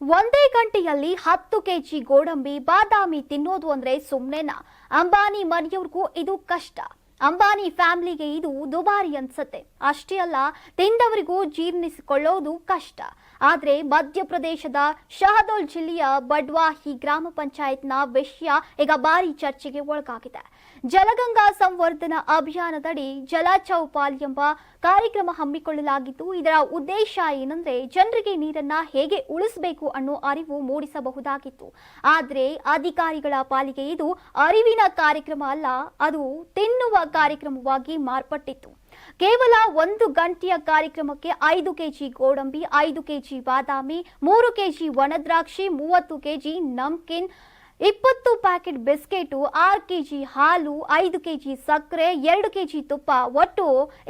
ಒಂದೇ ಗಂಟೆಯಲ್ಲಿ ಹತ್ತು ಕೆಜಿ ಗೋಡಂಬಿ ಬಾದಾಮಿ ತಿನ್ನೋದು ಅಂದ್ರೆ ಸುಮ್ನೆನಾ? ಅಂಬಾನಿ ಮನೆಯವ್ರಿಗೂ ಇದು ಕಷ್ಟ. ಅಂಬಾನಿ ಫ್ಯಾಮಿಲಿಗೆ ಇದು ದುಬಾರಿ ಅನ್ಸತ್ತೆ. ಅಷ್ಟೇ ಅಲ್ಲ, ತಿಂದವರಿಗೂ ಜೀರ್ಣಿಸಿಕೊಳ್ಳೋದು ಕಷ್ಟ. ಆದ್ರೆ ಮಧ್ಯಪ್ರದೇಶದ ಶಹದೋಲ್ ಜಿಲ್ಲೆಯ ಬಡ್ವಾಹಿ ಗ್ರಾಮ ಪಂಚಾಯತ್ನ ವಿಷಯ ಈಗ ಭಾರಿ ಚರ್ಚೆಗೆ ಒಳಗಾಗಿದೆ. ಜಲಗಂಗಾ ಸಂವರ್ಧನಾ ಅಭಿಯಾನದಡಿ ಜಲ ಚೌಪಾಲ್ ಎಂಬ ಕಾರ್ಯಕ್ರಮ ಹಮ್ಮಿಕೊಳ್ಳಲಾಗಿದ್ದು, ಇದರ ಉದ್ದೇಶ ಏನಂದ್ರೆ ಜನರಿಗೆ ನೀರನ್ನ ಹೇಗೆ ಉಳಿಸಬೇಕು ಅನ್ನೋ ಅರಿವು ಮೂಡಿಸಬಹುದಾಗಿತ್ತು. ಆದ್ರೆ ಅಧಿಕಾರಿಗಳ ಪಾಲಿಗೆ ಇದು ಅರಿವಿನ ಕಾರ್ಯಕ್ರಮ ಅಲ್ಲ, ಅದು ತಿನ್ನುವ ಕಾರ್ಯಕ್ರಮವಾಗಿ ಮಾರ್ಪಟ್ಟಿತ್ತು ಕೇವಲ ಒಂದು ಗಂಟೆಯ ಕಾರ್ಯಕ್ರಮಕ್ಕೆ ಐದು ಕೆಜಿ ಗೋಡಂಬಿ, ಐದು ಕೆಜಿ ಬಾದಾಮಿ, ಮೂರು ಕೆಜಿ ಒಣದ್ರಾಕ್ಷಿ ಮೂವತ್ತು ಕೆಜಿ ನಮ್ಕಿನ್, ಇಪ್ಪತ್ತು ಪ್ಯಾಕೆಟ್ ಬಿಸ್ಕೆಟು, ಆರು ಕೆಜಿ ಹಾಲು, ಐದು ಕೆಜಿ ಸಕ್ಕರೆ, ಎರಡು ಕೆಜಿ ತುಪ್ಪ. ಒಟ್ಟು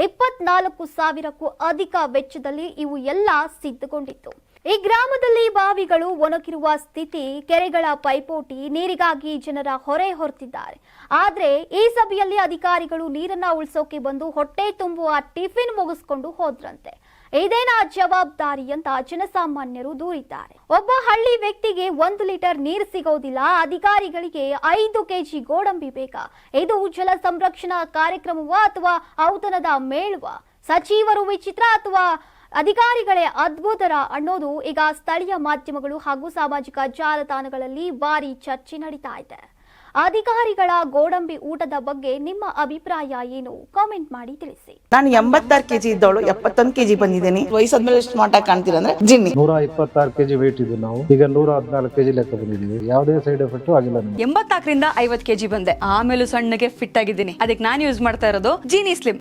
ಇಪ್ಪತ್ನಾಲ್ಕು ಸಾವಿರಕ್ಕೂ ಅಧಿಕ ವೆಚ್ಚದಲ್ಲಿ ಇವು ಎಲ್ಲ ಸಿದ್ಧಗೊಂಡಿತ್ತು. ಈ ಗ್ರಾಮದಲ್ಲಿ ಬಾವಿಗಳು ಒಣಗಿರುವ ಸ್ಥಿತಿ ಕೆರೆಗಳ ಪೈಪೋಟಿ ನೀರಿಗಾಗಿ ಜನರ ಹೊರೆ ಹೊರತಿದ್ದಾರೆ. ಆದರೆ ಈ ಸಭೆಯಲ್ಲಿ ಅಧಿಕಾರಿಗಳು ನೀರನ್ನ ಉಳಿಸೋಕೆ ಬಂದು ಹೊಟ್ಟೆ ತುಂಬುವ ಟಿಫಿನ್ ಮುಗಿಸ್ಕೊಂಡು ಹೋದ್ರಂತೆ. ಇದೇನ ಜವಾಬ್ದಾರಿ ಅಂತ ಜನಸಾಮಾನ್ಯರು ದೂರಿದ್ದಾರೆ. ಒಬ್ಬ ಹಳ್ಳಿ ವ್ಯಕ್ತಿಗೆ ಒಂದು ಲೀಟರ್ ನೀರು ಸಿಗೋದಿಲ್ಲ. ಅಧಿಕಾರಿಗಳಿಗೆ ಐದು ಕೆಜಿ ಗೋಡಂಬಿ ಬೇಕಾ? ಇದು ಜಲ ಸಂರಕ್ಷಣಾ ಕಾರ್ಯಕ್ರಮವ ಅಥವಾ ಔತಣದ ಮೇಳುವ? ಸಚಿವರು ವಿಚಿತ್ರ ಅಥವಾ ಅಧಿಕಾರಿಗಳೇ ಅದ್ಭುತರ ಅನ್ನೋದು ಈಗ ಸ್ಥಳೀಯ ಮಾಧ್ಯಮಗಳು ಹಾಗೂ ಸಾಮಾಜಿಕ ಜಾಲತಾಣಗಳಲ್ಲಿ ಭಾರಿ ಚರ್ಚೆ ನಡೀತಾ ಇದೆ. ಅಧಿಕಾರಿಗಳ ಗೋಡಂಬಿ ಊಟದ ಬಗ್ಗೆ ನಿಮ್ಮ ಅಭಿಪ್ರಾಯ ಏನು? ಕಾಮೆಂಟ್ ಮಾಡಿ ತಿಳಿಸಿ. ನಾನು ಎಂಬತ್ತಾರು ಕೆಜಿ ಇದ್ದವಳು ಎಪ್ಪತ್ತೊಂದು ಕೆಜಿ ಬಂದಿದ್ದೀನಿ. ವಯಸ್ಸಾದ್ಮೇಲೆ ಸ್ಮಾರ್ಟ್ ಆಗಿ ಕಾಣ್ತೀರ ಅಂದ್ರೆ ಜಿನ್ನಿ. ನೂರ ಇಪ್ಪತ್ತಾರು ಕೆಜಿ ವೇಟ್ ಇದ್ದು ನಾವು. ಈಗ ನೂರ ಹದಿನಾಲ್ಕು ಕೆಜಿ ಲೆಕ್ಕ ಬಂದಿದ್ದೀವಿ. ಯಾವುದೇ ಸೈಡ್ ಎಫೆಕ್ಟ್ ಆಗಿಲ್ಲ ಎಂಬತ್ತಾಕರಿಂದ ಎಂಬತ್ನಾಲ್ಕರಿಂದ ಐವತ್ ಕೆಜಿ ಬಂದೆ. ಆಮೇಲೆ ಸಣ್ಣಗೆ ಫಿಟ್ ಆಗಿದ್ದೀನಿ. ಅದಕ್ಕೆ ನಾನು ಯೂಸ್ ಮಾಡ್ತಾ ಇರೋದು ಜೀನಿ ಸ್ಲಿಮ್